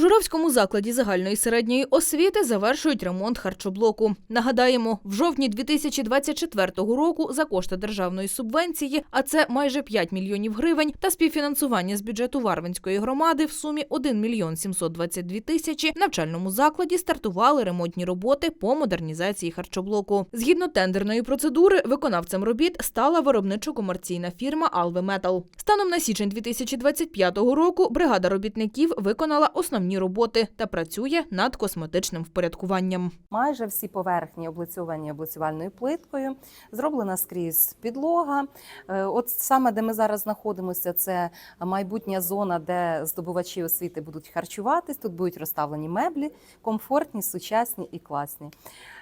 У Журавському закладі загальної середньої освіти завершують ремонт харчоблоку. Нагадаємо, в жовтні 2024 року за кошти державної субвенції, а це майже 5 мільйонів гривень, та співфінансування з бюджету Варвинської громади в сумі 1 мільйон 722 тисячі, навчальному закладі стартували ремонтні роботи по модернізації харчоблоку. Згідно тендерної процедури, виконавцем робіт стала виробничо-комерційна фірма Алве Метал. Станом на січень 2025 року бригада робітників виконала основні роботи та працює над косметичним впорядкуванням. Майже всі поверхні облицьовані облицювальною плиткою, зроблена скрізь підлога. Е, От саме де ми зараз знаходимося, це майбутня зона, де здобувачі освіти будуть харчуватись. Тут будуть розставлені меблі, комфортні, сучасні і класні.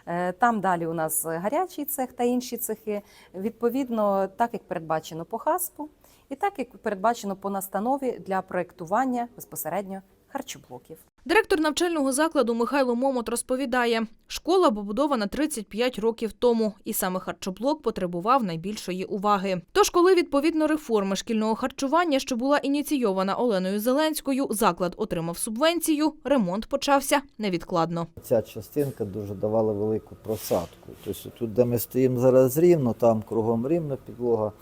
Е, Там далі у нас гарячий цех та інші цехи. Відповідно, так як передбачено по хаспу, і так як передбачено по настанові для проєктування безпосередньо харчоблоків. Директор навчального закладу Михайло Момот розповідає, школа побудована 35 років тому, і саме харчоблок потребував найбільшої уваги. Тож, коли відповідно реформи шкільного харчування, що була ініційована Оленою Зеленською, заклад отримав субвенцію, ремонт почався невідкладно. Ця частинка дуже давала велику просадку. Тобто тут, де ми стоїмо зараз рівно, там кругом рівна підлога,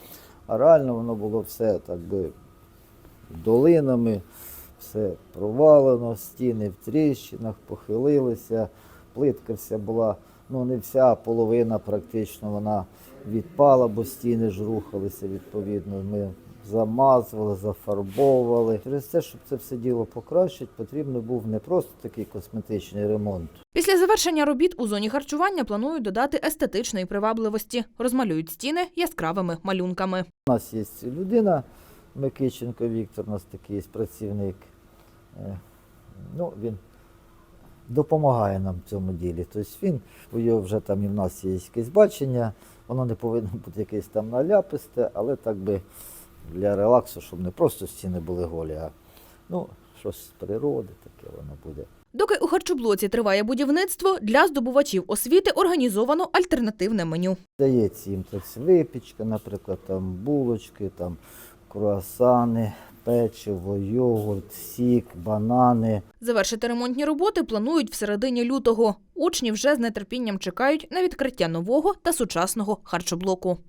а реально воно було все так би долинами, все провалено, стіни в тріщинах, похилилися, плитка вся була, ну не вся, а половина практично вона відпала, бо стіни ж рухалися відповідно. Ми замазували, зафарбовували. Через те, щоб це все діло покращити, потрібно був не просто такий косметичний ремонт. Після завершення робіт у зоні харчування планують додати естетичної привабливості, розмалюють стіни яскравими малюнками. У нас є людина, Микиченко Віктор, у нас такий працівник. Е, Ну, він допомагає нам в цьому ділі. Тобто він, у його вже там і в нас є якесь бачення, воно не повинно бути якесь там наляписте, але так би для релаксу, щоб не просто стіни були голі, а ну, щось з природи таке воно буде. Доки у харчоблоці триває будівництво, для здобувачів освіти організовано альтернативне меню. Дається їм так випічка, наприклад, там булочки, там круасани, печиво, йогурт, сік, банани. Завершити ремонтні роботи планують в середині лютого. Учні вже з нетерпінням чекають на відкриття нового та сучасного харчоблоку.